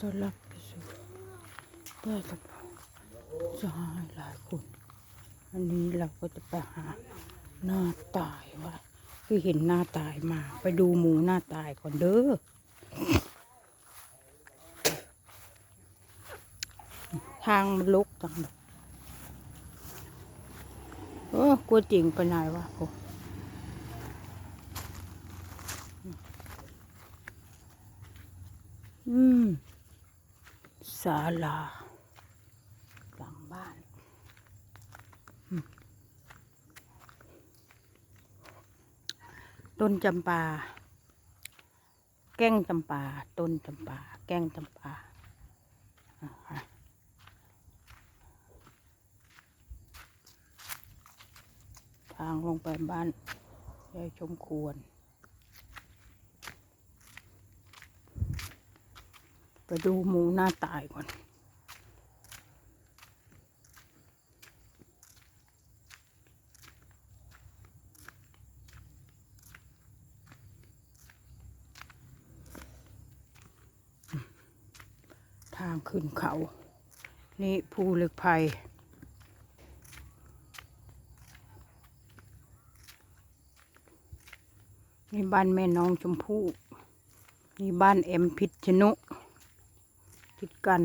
ต้อนรับไปสู่เพื่อนกับสหายหลายคน อันนี้เราก็จะไปหาหน้าตายว่าคือเห็นหน้าตายมา ไปดูหมูหน้าตายก่อนเด้อทางมันลุกจังเลยโอ้กลัวจริงไปไหนวะโอ้อืม ศาลาหลังบ้านอืมต้นจำปา แก้งจำปา ต้นจำปา แก้งจำปาอ่าฮะทางลงไปบ้านยายชมควร ไปดูหมูหน้าตายก่อน ทางขึ้นเขา นี่ภูเหล็กไฟนี่บ้านแม่น้องชมพู่นี่บ้านเอ็มพิษณุ ติดกัน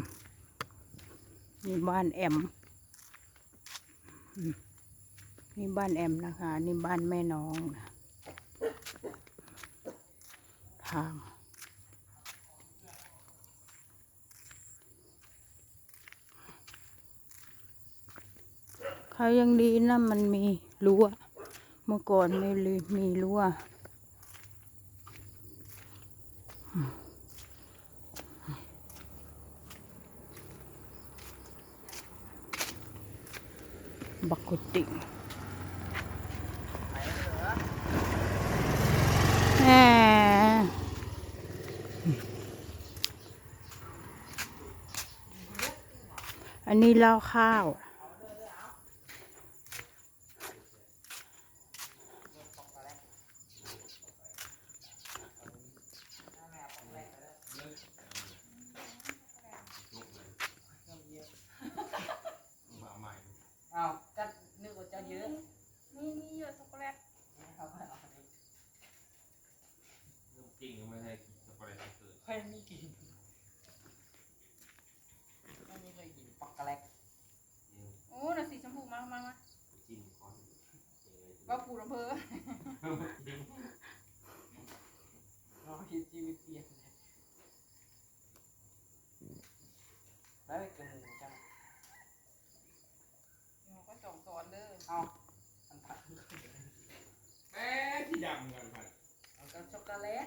มนี่บ้านแอมอืมนี่บ้านแอมนะคะ นี่บ้านแม่น้องนะทางเขายังดีนะมันมีรั้วเมื่อก่อนไม่เลยมีรั้ว บักกุติงแหมอันนี้เล่าข้าวจัดนึกว่าจะเยอะ มีมีหยดช็อกโกแลต เอาไปเอาไป จริงไม่ใช่ช็อกโกแลตเกิด ค่อยมีกินไม่มีเคยกินปอกโกแลต โอ้น่ะสีชมพูมามามา จิ้มก่อน ว่าปูน้ำเพอ เรา คิดชีวิตเปลี่ยนแล้วไปกินหมูจังหนูก็ส่งสอนเด้อเอาอันผัดแม่ที่ดำกันครับเอากับช็อกโกแลต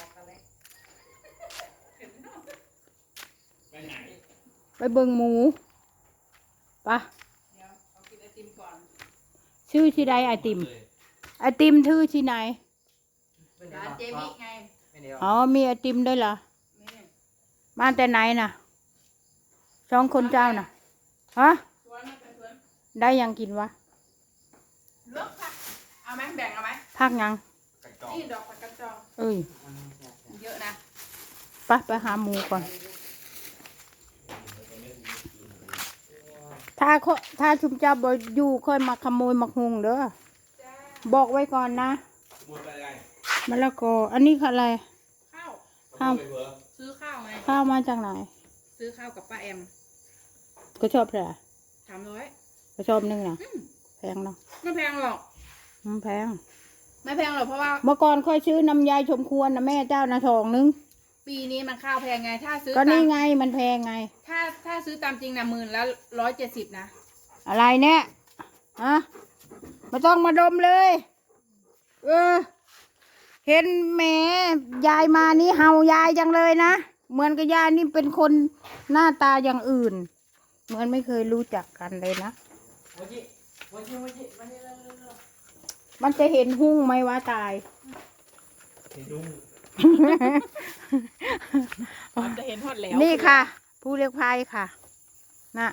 ช็อกโกแลตไปไหนไปเบิงหมูปะเดี๋ยวเอากินไอติมก่อน ชื่อที่ใดไอติม ไอติมชื่อที่ไหน ร้านเจมิไงไม่เดียวอ๋อมีไอติมด้วยเหรอนี่มาแต่ไหนน่ะสองคนเจ้าน่ะฮะสวนมาเป็นสวนได้ยังกินวะเลือกค่ะเอาไหมแบ่งเอาไหมพักยังกระจอกนี่ดอกผักกระจองเอ้ยอันนี้แซ่บเยอะนะไปไปหาหมูก่อน ถ้าเขาถ้าชุมเจ้าบอยู่ค่อยมาขโมยมักฮุงเด้อจ้าบอกไว้ก่อนนะ หมดไปไง มะละกอ อันนี้คืออะไร ข้าว ข้าวไปเถอะซื้อข้าวไง ข้าวมาจากไหน ซื้อข้าวกับป้าแอม ก็ชอบแหละสามร้อยก็ชอบนึงนะอืมแพงเนาะ ไม่แพงหรอกมันแพง ไม่แพงหรอกเพราะว่า เมื่อก่อนค่อยซื้อน้ำยายชมควรนะแม่เจ้านะทองนึง ปีนี้มันข้าวแพงไง ถ้าซื้อก็ตานี่มไงมันแพงไง ถ้าถ้าซื้อตามจริงนะหมื่นละร้อยเจ็ดสิบนะ อะไรเนี่ยฮะไม่ต้องมาดมเลย เออ เห็นแหมยายมานี่เห่ายายจังเลยนะ เหมือนกับยายนี่เป็นคนหน้าตาอย่างอื่น เหมือนไม่เคยรู้จักกันเลยนะโมจิโมจิโมจิมานี่เร็วเร็วเร็วมันจะเห็นหุ้งไหมว่าตายดุ้งมันจะเห็นหมดแล้วนี่ค่ะ ผู้เรียกพายค่ะนะ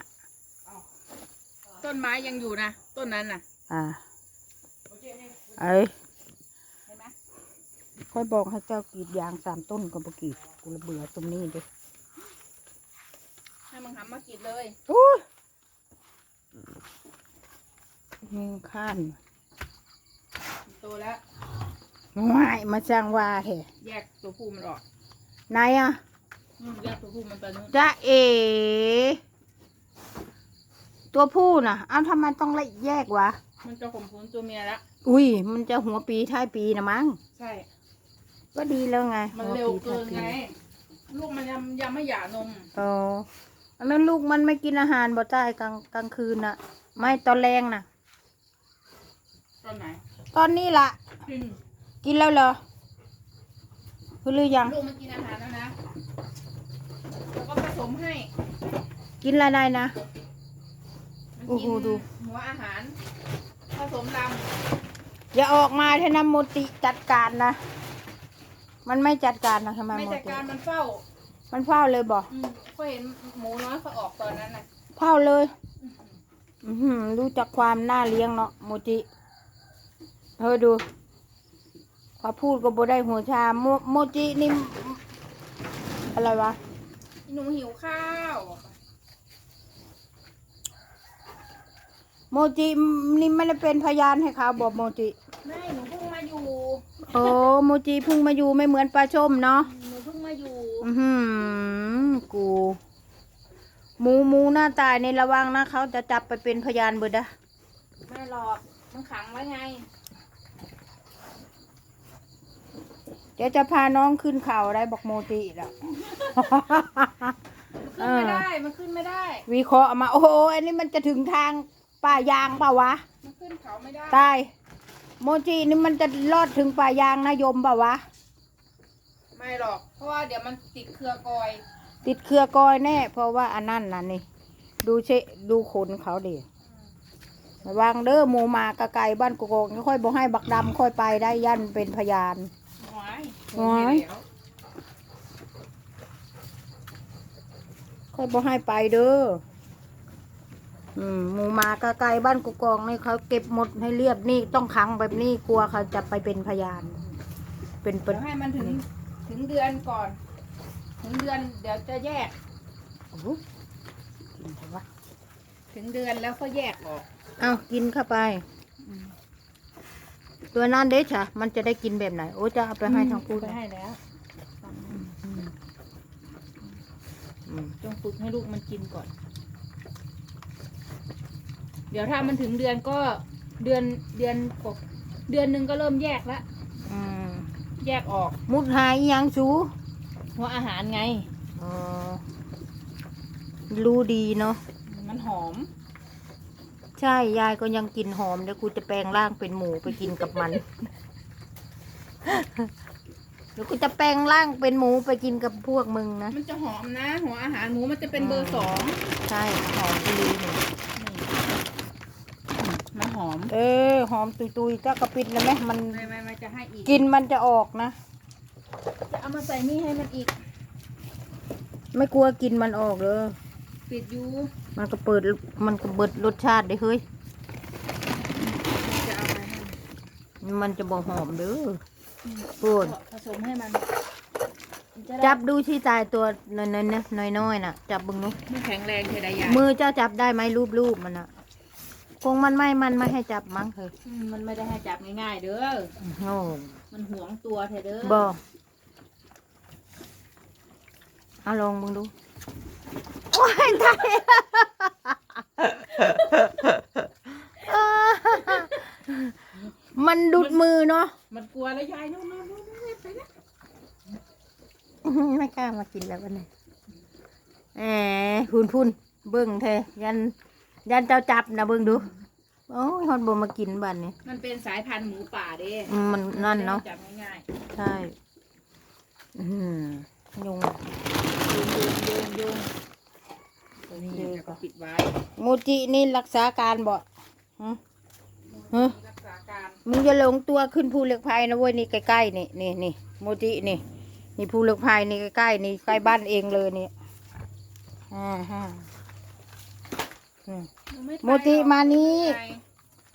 ต้นไม้ยังอยู่นะ ต้นนั้นน่ะ อ่าโมจินี่เอ้ยเห็นไหม ค่อยบอกให้เจ้ากรีดยางสามต้นก็บ่กรีดกูระเบื่อตรงนี้เด้ให้มึงหำมากินเลยอู้ยยิงข้านโตแล้วง่ายมาจ้างว่าแท้แยกตัวผู้มันออกไหนอะอืมแยกตัวผู้มันไปนู่นจะเอ ตัวผู้น่ะ เอ้าทำไมต้องละแยกวะ มันจะข่มขืนตัวเมียแล้วอุ้ย มันจะหัวปีท้ายปีนะมั้งใช่ ก็ดีแล้วไงมันหัเร็วปีเกินท้ายไงปีลูกมันยังยังไม่หย่านมอ๋ออันนั้นลูกมันไม่กินอาหารบ่ใต้กลางกลางคืนน่ะ ไม่ตอนแรงน่ะ ตอนไหน ตอนนี้ล่ะ กินกินแล้วเหรอคือหรือยัง ลูกมันกินอาหารแล้วนะแล้วก็ผสมให้ กินอะไรนะ มันโอ้กิโหดู หัวอาหารผสมลอย่าออกมาถ้านำโมติจัดการนะ มันไม่จัดการนะทำไมำไม่โมจัดติการมันเฝ้ามันเฝ้าเลยบอกอืมก็เห็นหมูน้อยเขาออกตอนนั้นน่ะเฝ้าเลย อือหือรู้จักความน่าเลี้ยงเนาะโมจิเฮ้ยดูพอพูดก็บ่ได้หัวชาโมโมจินี่อะไรวะ หนูหิวข้าวโมจินี่ไม่ได้เป็นพยานให้เขาบอกโมจิ ไม่หนูเพิ่งมา อยู่โอ้โมจิเพิ่งมาอยู่ไม่เหมือนปลาชมเนาะหนูเพิ่งมาอยู่อือหือกูหมูหมูหน้าตายในระวังนะเขาจะจับไปเป็นพยานเบิดอะไม่หรอกมันขังไว้ไงเดี๋ยวจะพาน้องขึ้นเขาได้บอกโมจิแล้วขึ้นไม่ได้มันขึ้นไม่ได้ วิเคราะห์มาโอ้โหอันนี้มันจะถึงทางป่ายางเปล่าวะ มันขึ้นเขาไม่ได้ ตาย โมจินี่มันจะรอดถึงป่ายางนะโยมเปล่าวะ ไม่หรอก เพราะว่าเดี๋ยวมันติดเครือกอย ติดเครือกอยแน่ เพราะว่าอันนั้นน่ะนี่ ดูเชะดูขนเขาดิระวังเด้อหมูหมากระไก่บ้านกกอกนี่ค่อยบอกให้บักดำค่อยไปได้ยันเป็นพยานหวายหวายแล้วค่อยบอกให้ไปเด้อ อืมหมูหมากระไก่บ้านกกอกนี่เขาเก็บหมดให้เรียบนี่ต้องขังแบบนี้กลัวเขาจะไปเป็นพยาน เป็นเป็เดี๋นยวให้มันถึงถึงเดือนก่อน ถึงเดือนเดี๋ยวจะแยก โอ้โหกินเถอะวะถึงเดือนแล้วก็แยกออก เอากินเข้าไปตัวนั้นเด้ชะมันจะได้กินแบบไหน โอ้จะเอาไปให้ทางพูดไปให้แล้วอืมจงฝึกให้ลูกมันกินก่อนเดี๋ยวถ้ามันถึงเดือนก็เดือนเดือนกบเดือนหนึ่งก็เริ่มแยกแล้วอืมแยกออก มุดหายอีหยังสูหัวอาหารไง อ๋อรู้ดีเนาะ มันหอม ใช่ ยายก็ยังกินหอมเดี๋ยวกูจะแปลงร่างเป็นหมูไปกินกับมัน เดี๋ยวกูจะแปลงร่างเป็นหมูไปกินกับพวกมึงนะ มันจะหอมนะ หัวอาหารหมูมันจะเป็นเบอร์สอง ใช่หอมดีนี่มัน หอม เออ หอมตุยๆก็กระปิดแล้วไหมมันไม่ไม่ไม่จะให้อีกกินมันจะออกนะ จะเอามาใส่นี่ให้มันอีก ไม่กลัวกินมันออกเลยปิดอยูมันก็เปิดมันก็เบิดรสชาติได้เฮ้ย จะเอาไปให้มันจะบอกหอมเด้อพูดผสมให้มันจะได้จับดูที่ตายตัวน้อยๆนะน้อยๆน่ะ จับบึงนู้มันแข็งแรงเทไดายามือเจ้าจับได้ไหมรูปๆมันอะ คงมันไม่มันไม่ให้จับมั้งเถอะอืมมันไม่ได้ให้จับง่ายๆเด้อ โอ้มันหวงตัวเธอเด้อ บอกเอาลองมึงดู โอ้ยตาย มันดุดมือเนาะ มันกลัวแล้วยายนู่นนู่นนู่นนู่นไปนะไม่กล้ามากินแล้ววันนี้แหมพุ่นพุ่นเบิ้งเทยัน ยันเจ้าจับนะเบิ้งดูโอ้ยฮอนบมากินบ้านนี้ มันเป็นสายพันธุ์หมูป่าเด้อืมมันนั่นเนาะจับง่ายใช่อืมยุงๆโยงโยงโยงโยงตัวนี้เดี๋ยวจะก่อนปิดไว้โมจินี่รักษาการบ่ฮะฮะรักษาการมึงจะหลงตัวขึ้นภูเหล็กไฟนะเว้ยนี่ใกล้ๆนี่นี่นี่โมจินี่ นี่ภูเหล็กไฟนี่ใกล้ๆนี่ใกล้บ้านเองเลยนี่อ่าฮะอืม หนูไไปโมจิมานี่หรอก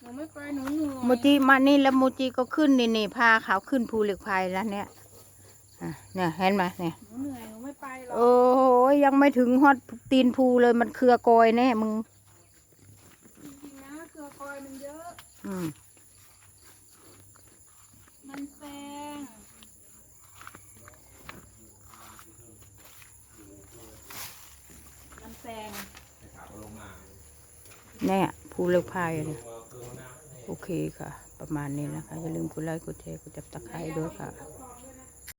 หนูนูไม่ไปหนูเหนื่อยโมจิมานี่แล้วโมจิก็ขึ้นนี่นี่พาเขาขึ้นภูเหล็กไฟแล้วเนี่ยอะเนี่ยเห็นไหมเนี่ย หนูเหนื่อยหนูไม่ไปหรอกโอ้ยยังไม่ถึงฮอดตีนภูเลยมันเครือกอยแน่มึง จริงๆนะเครือกอยมันเยอะ อืม มันแซงมันแซงให้ขาลงมา เนี่ยภูเหล็กไฟเนี่ยเลยโอเคค่ะ ประมาณนี้นะคะ อย่าลืมกดไลค์กดแชร์กดจับตะไคร้ด้วยค่ะ